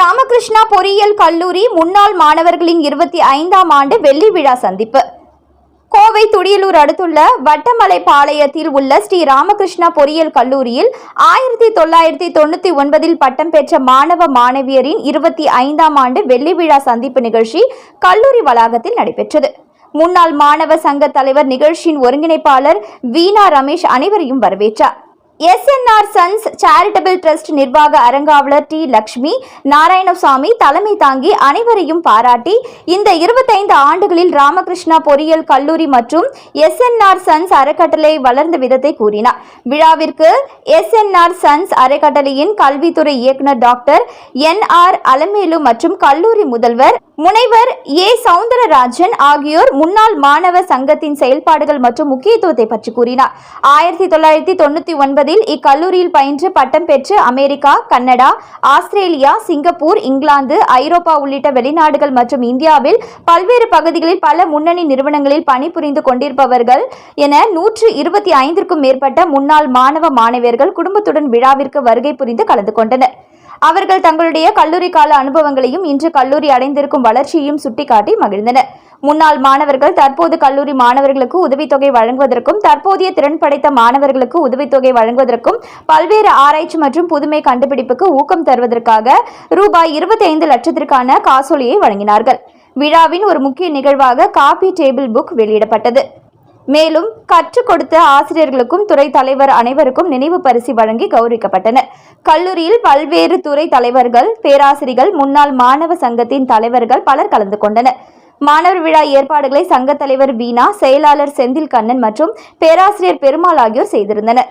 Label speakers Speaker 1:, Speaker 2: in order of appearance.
Speaker 1: ராமகிருஷ்ணா பொறியியல் கல்லூரி முன்னாள் மாணவர்களின் இருபத்தி ஐந்தாம் ஆண்டு வெள்ளி விழா சந்திப்பு. கோவை துடியலூர் அடுத்துள்ள வட்டமலை பாளையத்தில் உள்ள ஸ்ரீ ராமகிருஷ்ணா பொறியியல் கல்லூரியில் ஆயிரத்தி தொள்ளாயிரத்தி தொண்ணூத்தி ஒன்பதில் பட்டம் பெற்ற மாணவ மாணவியரின் இருபத்தி ஐந்தாம் ஆண்டு வெள்ளி விழா சந்திப்பு நிகழ்ச்சி கல்லூரி வளாகத்தில் நடைபெற்றது. முன்னாள் மாணவ சங்க தலைவர் நிகழ்ச்சியின் ஒருங்கிணைப்பாளர் வீணா ரமேஷ் அனைவரையும் வரவேற்றார். எஸ்என்ஆர் சன்ஸ் சேரிட்டபிள் ட்ரஸ்ட் நிர்வாக அரங்காவலர் டி லக்ஷ்மி நாராயணசாமி தலைமை தாங்கி அனைவரையும் பாராட்டி இந்த இருபத்தைந்து ஆண்டுகளில் ராமகிருஷ்ணா பொறியியல் கல்லூரி மற்றும் எஸ்என்ஆர் சன்ஸ் அறக்கட்டளை வளர்ந்த விதத்தை கூறினார். விழாவிற்கு எஸ்என்ஆர் சன்ஸ் அறக்கட்டளையின் கல்வித்துறை இயக்குநர் டாக்டர் என் ஆர் அலமேலு மற்றும் கல்லூரி முதல்வர் முனைவர் ஏ சவுந்தரராஜன் ஆகியோர் முன்னாள் மாணவர் சங்கத்தின் செயல்பாடுகள் மற்றும் முக்கியத்துவத்தை பற்றி கூறினார். ஆயிரத்தி தொள்ளாயிரத்தி தொண்ணூத்தி ஒன்பதில் இக்கல்லூரியில் பயின்று பட்டம் பெற்று America Canada Australia Singapore England Europe உள்ளிட்ட வெளிநாடுகள் மற்றும் இந்தியாவில் பல்வேறு பகுதிகளில் பல முன்னணி நிறுவனங்களில் பணிபுரிந்து கொண்டிருப்பவர்கள் என நூற்று இருபத்தி ஐந்திற்கும் மேற்பட்ட முன்னாள் மாணவ மாணவியர்கள் குடும்பத்துடன் விழாவிற்கு வருகை புரிந்து கலந்து கொண்டனர். அவர்கள் தங்களுடைய கல்லூரி கால அனுபவங்களையும் இன்று கல்லூரி அடைந்திருக்கும் வளர்ச்சியையும் சுட்டிக்காட்டி மகிழ்ந்தனர். முன்னாள் மாணவர்கள் தற்போது கல்லூரி மாணவர்களுக்கு உதவித்தொகை வழங்குவதற்கும் தற்போதைய திறன் படைத்த மாணவர்களுக்கு உதவித்தொகை வழங்குவதற்கும் பல்வேறு ஆராய்ச்சி மற்றும் புதுமை கண்டுபிடிப்புக்கு ஊக்கம் தருவதற்காக ரூபாய் இருபத்தி ஐந்து லட்சத்திற்கான காசோலியை வழங்கினார்கள். விழாவின் ஒரு முக்கிய நிகழ்வாக காபி டேபிள் புக் வெளியிடப்பட்டது. மேலும் கற்றுக் கொடுத்த ஆசிரியர்களுக்கும் துறை தலைவர் அனைவருக்கும் நினைவு பரிசு வழங்கி கௌரவிக்கப்பட்டனர். கல்லூரியில் பல்வேறு துறை தலைவர்கள் பேராசிரியர்கள் முன்னாள் மாணவ சங்கத்தின் தலைவர்கள் பலர் கலந்து கொண்டனர். மாணவர் விழா ஏற்பாடுகளை சங்க தலைவர் வீணா செயலாளர் செந்தில் கண்ணன் மற்றும் பேராசிரியர் பெருமாள் ஆகியோர் செய்திருந்தனர்.